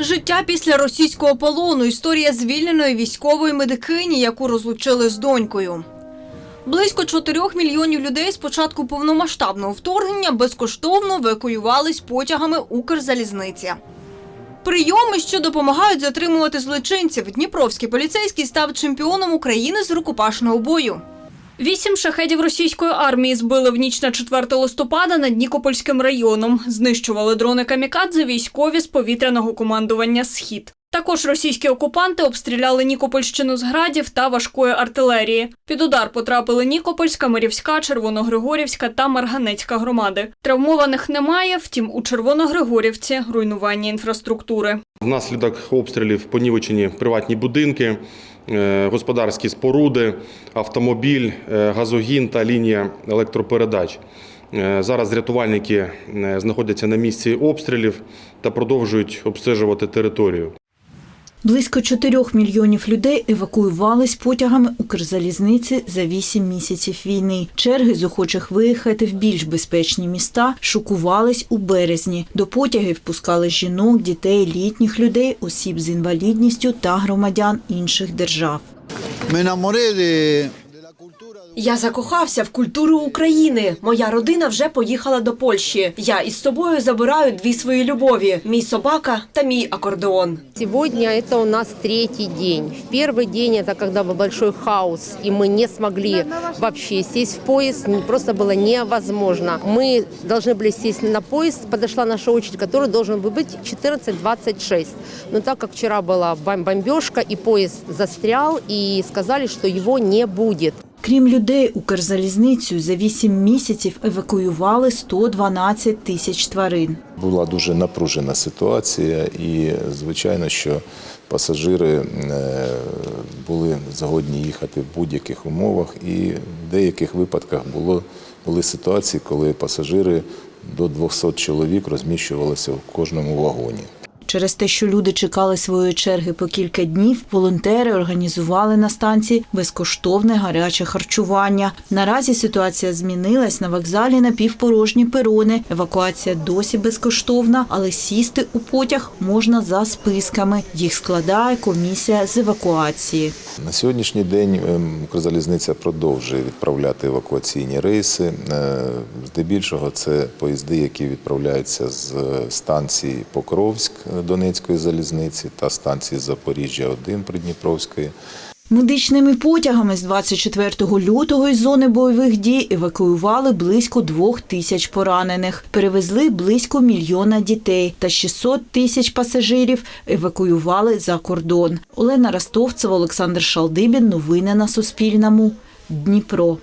Життя після російського полону. Історія звільненої військової медикині, яку розлучили з донькою. Близько 4 мільйонів людей з початку повномасштабного вторгнення безкоштовно евакуювались потягами Укрзалізниці. Прийоми, що допомагають затримувати злочинців. Дніпровський поліцейський став чемпіоном України з рукопашного бою. Вісім шахедів російської армії збили в ніч на 4 листопада над Нікопольським районом. Знищували дрони камікадзе військові з повітряного командування Схід. Також російські окупанти обстріляли Нікопольщину з градів та важкої артилерії. Під удар потрапили Нікопольська, Мирівська, Червоногригорівська та Марганецька громади. Травмованих немає, втім у Червоногригорівці руйнування інфраструктури. Внаслідок обстрілів понівечені приватні будинки, е, господарські споруди, автомобіль, е, газогін та лінія електропередач. Е, Зараз рятувальники знаходяться на місці обстрілів та продовжують обстежувати територію. Близько 4 мільйонів людей евакуювались потягами Укрзалізниці за 8 місяців війни. Черги з охочих виїхати в більш безпечні міста шокувались у березні. До потягів пускали жінок, дітей, літніх людей, осіб з інвалідністю та громадян інших держав. Ми enamoré Я закохався в культуру України. Моя родина вже поїхала до Польщі. Я із собою забираю дві свої любові: мій собака та мій акордеон. Сегодня это у нас третий день. В первый день это когда был большой хаос, и мы не смогли вообще сесть в поезд, не- просто было невозможно. Мы должны были сесть на поезд, подошла наша очередь, который должен был быть 14.26. Но так как вчера была бом- бомбежка, и поезд застрял, и сказали, что его не будет. Крім людей, Укрзалізницю за 8 місяців евакуювали 112 тисяч тварин. Була дуже напружена ситуація, і звичайно, що пасажири е, були згодні їхати в будь-яких умовах, і в деяких випадках було, були ситуації, коли пасажири до 200 чоловік розміщувалися в кожному вагоні. Через те, що люди чекали своєї черги по кілька днів, волонтери організували на станції безкоштовне гаряче харчування. Наразі ситуація змінилась на вокзалі напівпорожні перони. Евакуація досі безкоштовна, але сісти у потяг можна за списками. Їх складає комісія з евакуації. На сьогоднішній день ем, Укрзалізниця продовжує відправляти евакуаційні рейси. Е, Здебільшого це поїзди, які відправляються з станції Покровськ е, Донецької залізниці та станції Запоріжжя 1 Придніпровської. Медичними потягами з 24 лютого із зони бойових дій евакуювали близько двох тисяч поранених, перевезли близько мільйона дітей та 600 тисяч пасажирів евакуювали за кордон. Олена Ростовцева, Олександр Шалдибін. Новини на Суспільному. Дніпро.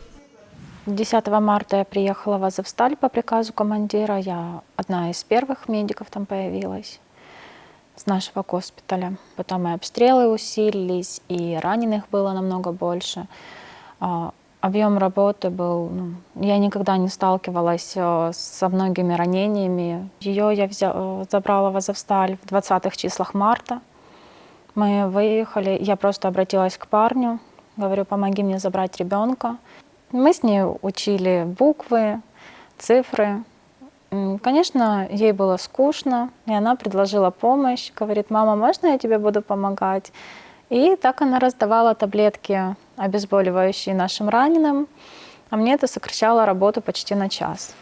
10 марта я приехала в Азовсталь по приказу командира. Я одна из первых медиков там появилась с нашего госпиталя. Потом и обстрелы усилились, и раненых было намного больше. А, Объем работы был... ну, я никогда не сталкивалась э, со многими ранениями. Ее я взя- э, забрала в Азовсталь в 20-х числах марта. Мы выехали, я просто обратилась к парню, говорю, помоги мне забрать ребенка. Мы с ней учили буквы, цифры. Конечно, ей было скучно, и она предложила помощь. Говорит, мама, можно я тебе буду помогать? И так она раздавала таблетки обезболивающие нашим раненым, а мне это сокращало работу почти на час.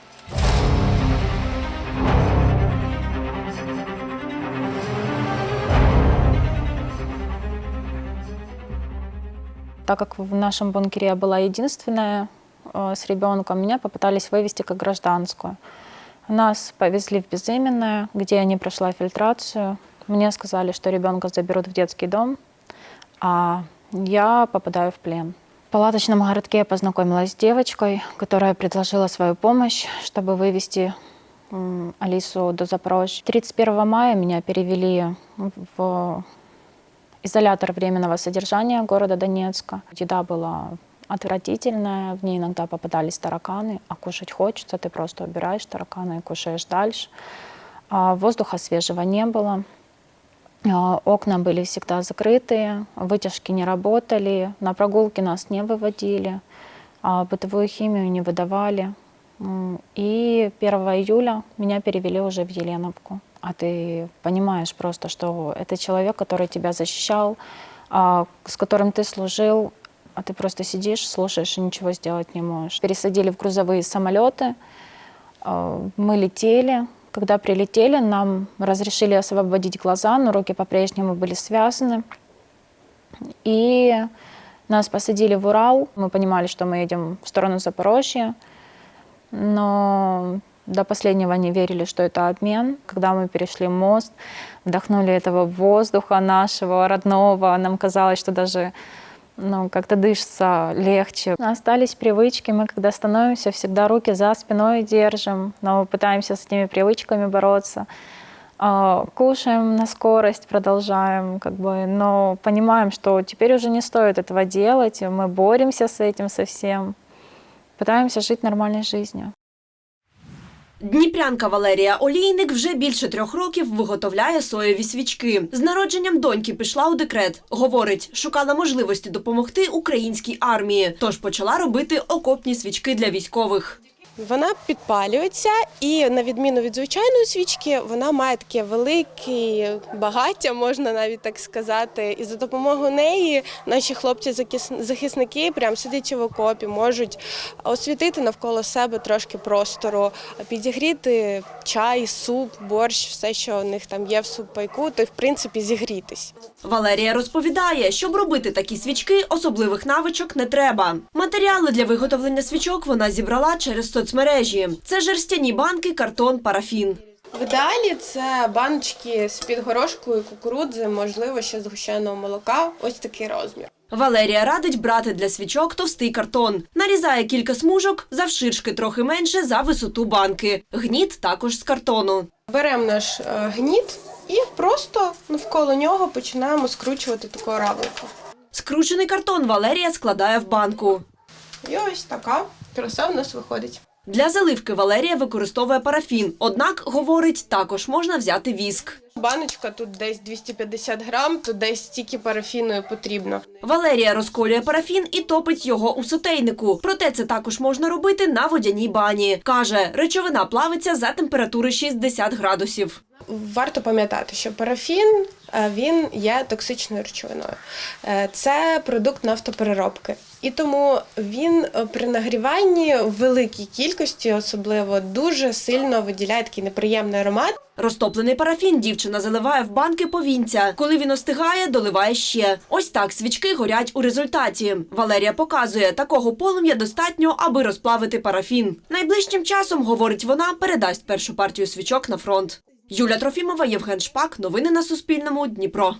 Так как в нашем бункере я была единственная э, с ребенком, меня попытались вывести как гражданскую. Нас повезли в безыменное, где я не прошла фильтрацию. Мне сказали, что ребенка заберут в детский дом, а я попадаю в плен. В палаточном городке я познакомилась с девочкой, которая предложила свою помощь, чтобы вывести Алису до Запорожья. 31 мая меня перевели в изолятор временного содержания города Донецка. Еда была отвратительная, в ней иногда попадались тараканы, а кушать хочется, ты просто убираешь тараканы и кушаешь дальше. А воздуха свежего не было. А, Окна были всегда закрытые, вытяжки не работали, на прогулки нас не выводили, а бытовую химию не выдавали. И 1 июля меня перевели уже в Еленовку. а ты понимаешь просто, что это человек, который тебя защищал, а, с которым ты служил, а ты просто сидишь, слушаешь и ничего сделать не можешь. Пересадили в грузовые самолеты, а, мы летели. Когда прилетели, нам разрешили освободить глаза, но руки по-прежнему были связаны. И нас посадили в Урал. Мы понимали, что мы едем в сторону Запорожья, но до последнего не верили, что это обмен. Когда мы перешли мост, вдохнули этого воздуха нашего родного, нам казалось, что даже ну, как-то дышится легче. Остались привычки, мы когда становимся, всегда руки за спиной держим, но пытаемся с этими привычками бороться. А, Кушаем на скорость, продолжаем, как бы, но понимаем, что теперь уже не стоит этого делать, мы боремся с этим совсем, пытаемся жить нормальной жизнью. Дніпрянка Валерія Олійник вже більше трьох років виготовляє соєві свічки. З народженням доньки пішла у декрет. Говорить, шукала можливості допомогти українській армії, тож почала робити окопні свічки для військових. Вона підпалюється, і на відміну від звичайної свічки, вона має таке велике багаття, можна навіть так сказати. І за допомогою неї наші хлопці-захисники, прям сидячи в окопі, можуть освітити навколо себе трошки простору, підігріти чай, суп, борщ, все, що у них там є в супайку, то в принципі зігрітись. Валерія розповідає, щоб робити такі свічки, особливих навичок не треба. Матеріали для виготовлення свічок вона зібрала через соцмережі. Це жерстяні банки, картон, парафін. В ідеалі це баночки з під горошку і кукурудзи, можливо, ще згущеного молока. Ось такий розмір. Валерія радить брати для свічок товстий картон. Нарізає кілька смужок, завширшки трохи менше за висоту банки. Гніт також з картону. Беремо наш е, гніт і просто навколо нього починаємо скручувати таку равлику. Скручений картон Валерія складає в банку. І ось така краса в нас виходить. Для заливки Валерія використовує парафін. Однак, говорить, також можна взяти віск. Баночка тут десь 250 грам, тут десь стільки парафіну потрібно. Валерія розколює парафін і топить його у сотейнику. Проте це також можна робити на водяній бані. Каже, речовина плавиться за температури 60 градусів. Варто пам'ятати, що парафін е, він є токсичною речовиною. Е, Це продукт нафтопереробки. І тому він е, при нагріванні в великій кількості, особливо, дуже сильно виділяє такий неприємний аромат. Розтоплений парафін дівчина заливає в банки повінця. Коли він остигає, доливає ще. Ось так свічки горять у результаті. Валерія показує, такого полум'я достатньо, аби розплавити парафін. Найближчим часом, говорить вона, передасть першу партію свічок на фронт. Юля Трофімова, Євген Шпак. Новини на Суспільному. Дніпро.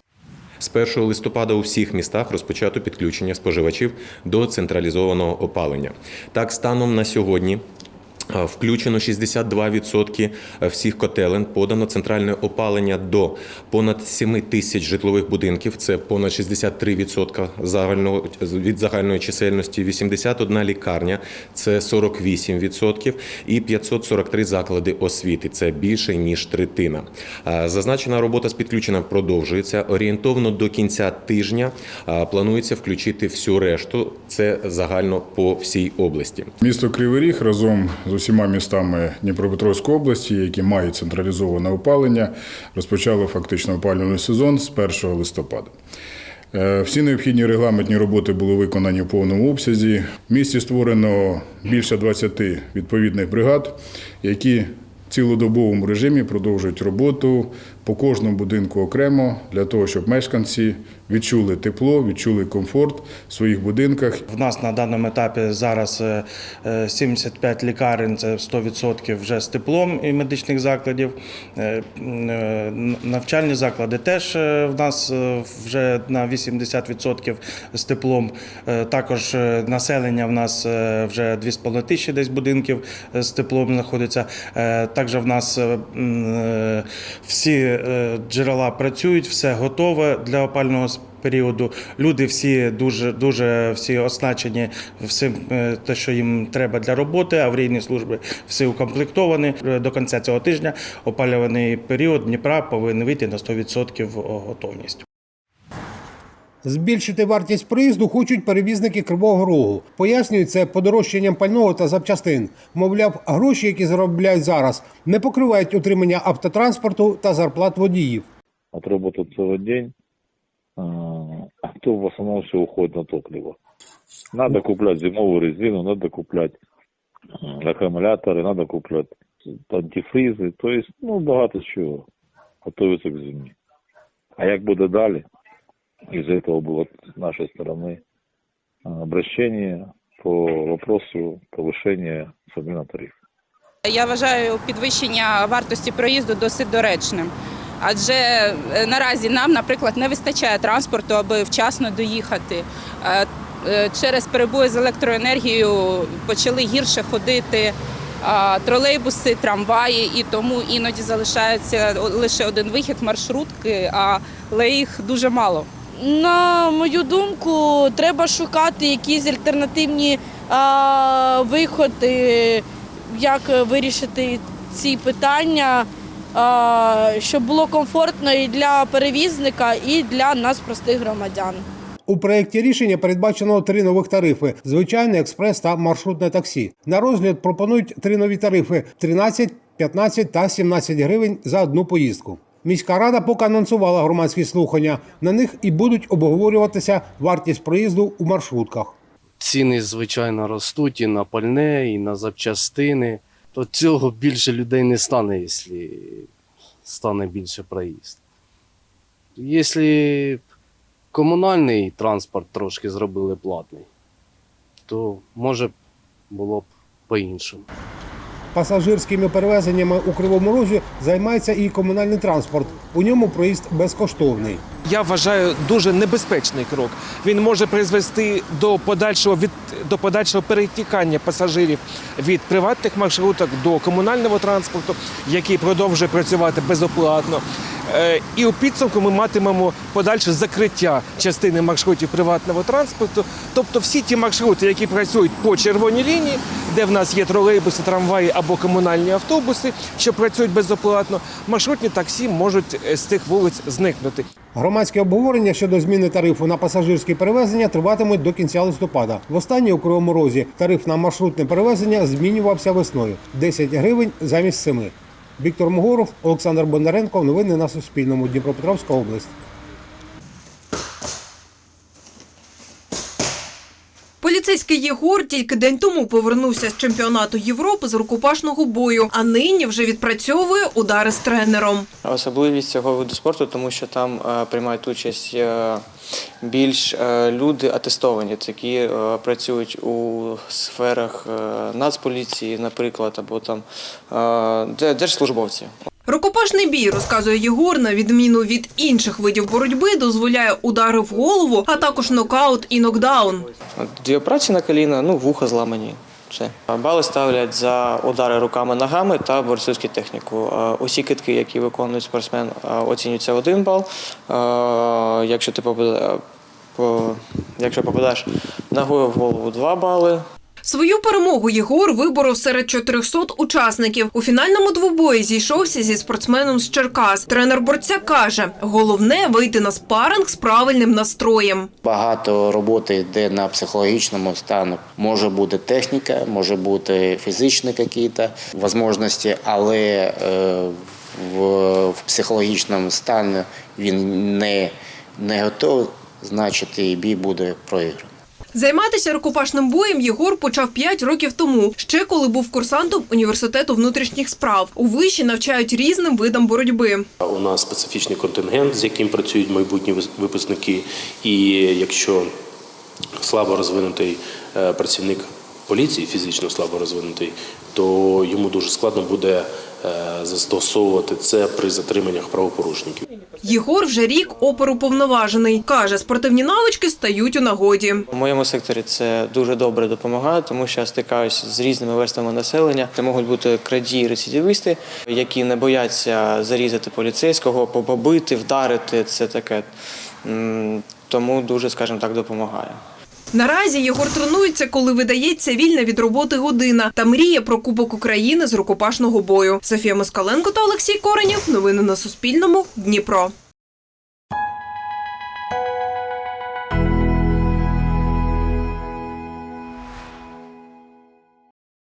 З 1 листопада у всіх містах розпочато підключення споживачів до централізованого опалення. Так, станом на сьогодні. Е, Включено 62% всіх котелень, подано центральне опалення до понад 7 тисяч житлових будинків. Це понад 63% загального від загальної чисельності, 81 лікарня, це 48%, і 543 заклади освіти. Це більше ніж третина. Е, Зазначена робота з підключенням продовжується. Орієнтовно до кінця тижня е, планується включити всю решту. Це загально по всій області. Місто Кривий Ріг разом з усіма містами Дніпропетровської області, які мають централізоване опалення, розпочало фактично опалювальний сезон з 1 листопада. Е, Всі необхідні регламентні роботи були виконані в повному обсязі. В місті створено більше 20 відповідних бригад, які в цілодобовому режимі продовжують роботу по кожному будинку окремо для того, щоб мешканці відчули тепло, відчули комфорт в своїх будинках В нас на даному етапі зараз е, е, 75 лікарень, це 100% вже з теплом і медичних закладів. Е, е, Навчальні заклади теж е, в нас е, вже на 80% з теплом. Е, Також е, населення в нас е, вже 2,5 тисячі десь будинків е, з теплом знаходиться. Е, Також в нас е, е, всі е, джерела працюють, все готове для опального періоду. Люди всі дуже дуже всі оснащені всім е, те, що їм треба для роботи. Аварійні служби всі укомплектовані. Е, До кінця цього тижня опалюваний період Дніпра повинен вийти на 100% готовність. Збільшити вартість проїзду хочуть перевізники Кривого Рогу. Пояснюють це подорожчанням пального та запчастин. Мовляв, гроші, які заробляють зараз, не покривають утримання автотранспорту та зарплат водіїв. отработать целый день, а а то в основном все уходит на топливо. Надо куплять зимовую резину, надо куплять м, аккумуляторы, надо куплять антифризы, то есть, ну, багато чого готується к зимі. А як буде далі, из этого было с нашей стороны а, обращение по вопросу повышения цены на тариф. Я вважаю підвищення вартості проїзду досить доречним. Адже е, наразі нам, наприклад, не вистачає транспорту, аби вчасно доїхати. Е, е, Через перебої з електроенергією почали гірше ходити тролейбуси, трамваї, і тому іноді залишається лише один вихід маршрутки, але їх дуже мало. На мою думку, треба шукати якісь альтернативні виходи, як вирішити ці питання, щоб було комфортно і для перевізника, і для нас, простих громадян. У проєкті рішення передбачено три нових тарифи: звичайне, експрес та маршрутне таксі. На розгляд пропонують три нові тарифи: 13, 15 та 17 гривень за одну поїздку. Міська рада поки анонсувала громадські слухання. На них і будуть обговорюватися вартість проїзду у маршрутках. ціни, звичайно, ростуть і на пальне, і на запчастини, то цього більше людей не стане, якщо стане більше проїзд. Якщо комунальний транспорт трошки зробили платний, то може було б по-іншому. Пасажирськими перевезеннями у Кривому Розі займається і комунальний транспорт. У ньому проїзд безкоштовний. Я вважаю дуже небезпечний крок. Він може призвести до подальшого від до подальшого перетікання пасажирів від приватних маршруток до комунального транспорту, який продовжує працювати безоплатно. Е, І у підсумку ми матимемо подальше закриття частини маршрутів приватного транспорту. Тобто всі ті маршрути, які працюють по червоній лінії, де в нас є тролейбуси, трамваї або комунальні автобуси, що працюють безоплатно, маршрутні таксі можуть е, з цих вулиць зникнути. Громадське обговорення щодо зміни тарифу на пасажирські перевезення триватимуть до кінця листопада. Востаннє у Кривому Розі тариф на маршрутне перевезення змінювався весною 10 гривень замість 7. Віктор Могоров, Олександр Бондаренко. Новини на Суспільному. Дніпропетровська область. Поліцейський Єгор тільки день тому повернувся з чемпіонату Європи з рукопашного бою, а нині вже відпрацьовує удари з тренером. Особливість цього виду спорту, тому що там е, приймають участь е, більш е, люди атестовані, які працюють у сферах нацполіції, наприклад, або там держслужбовці. Рукопашний бій, розказує Єгор, на відміну від інших видів боротьби, дозволяє удари в голову, а також нокаут і нокдаун. Дві операції на коліна, ну вуха зламані. Все. Бали ставлять за удари руками, ногами та борцівську техніку. Е, Усі китки, які виконує спортсмен, е, оцінюються один бал. Е, Якщо ти попада- по- якщо попадаєш ногою в голову, два бали. Свою перемогу Єгор виборов серед 400 учасників. У фінальному двобої зійшовся зі спортсменом з Черкас. Тренер борця каже: головне вийти на спаринг з правильним настроєм. Багато роботи йде на психологічному стану. Може бути техніка, може бути фізичні якісь можливості, але е, в, в психологічному стані він не, не готовий, значить і бій буде проіграний. Займатися рукопашним боєм Єгор почав 5 років тому, ще коли був курсантом університету внутрішніх справ. У виші навчають різним видам боротьби. У нас специфічний контингент, з яким працюють майбутні випускники. І якщо слабо розвинутий е, працівник поліції, фізично слабо розвинутий, то йому дуже складно буде е, застосовувати це при затриманнях правопорушників. Єгор вже рік оперуповноважений. Каже, спортивні навички стають у нагоді. У моєму секторі це дуже добре допомагає, тому що я стикаюся з різними верствами населення. Це можуть бути крадії, рецидивісти, які не бояться зарізати поліцейського, побити, вдарити. Це таке. Тому дуже, скажімо так, допомагає. Наразі Єгор тренується, коли видається вільна від роботи година та мріє про Кубок України з рукопашного бою. Софія Москаленко та Олексій Коренєв. Новини на Суспільному. Дніпро.